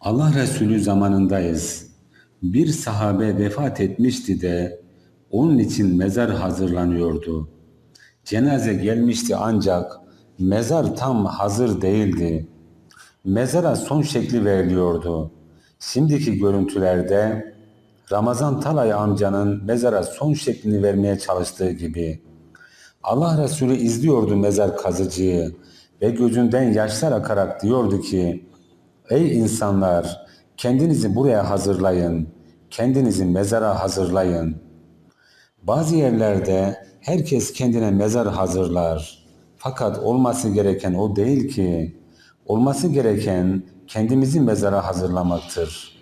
Allah Resulü zamanındayız. Bir sahabe vefat etmişti de onun için mezar hazırlanıyordu. Cenaze gelmişti ancak mezar tam hazır değildi. Mezara son şekli veriliyordu. Şimdiki görüntülerde Ramazan Talay amcanın mezara son şeklini vermeye çalıştığı gibi. Allah Resulü izliyordu mezar kazıcıyı ve gözünden yaşlar akarak diyordu ki Ey insanlar kendinizi buraya hazırlayın, kendinizi mezara hazırlayın. Bazı yerlerde herkes kendine mezar hazırlar. Fakat olması gereken o değil ki. Olması gereken kendimizi mezara hazırlamaktır.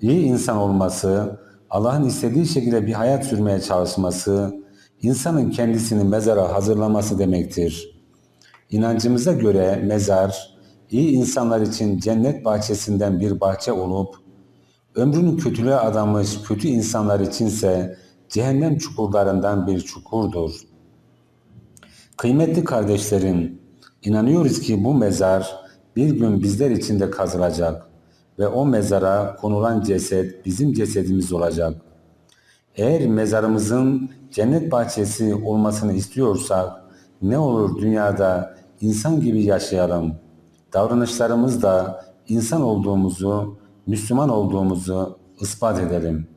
İyi insan olması, Allah'ın istediği şekilde bir hayat sürmeye çalışması, insanın kendisini mezara hazırlaması demektir. İnancımıza göre mezar, iyi insanlar için cennet bahçesinden bir bahçe olup, ömrünü kötülüğe adamış kötü insanlar içinse cehennem çukurlarından bir çukurdur. Kıymetli kardeşlerim, inanıyoruz ki bu mezar bir gün bizler için de kazılacak ve o mezara konulan ceset bizim cesedimiz olacak. Eğer mezarımızın cennet bahçesi olmasını istiyorsak ne olur dünyada insan gibi yaşayalım. Davranışlarımızda insan olduğumuzu, Müslüman olduğumuzu ispat edelim.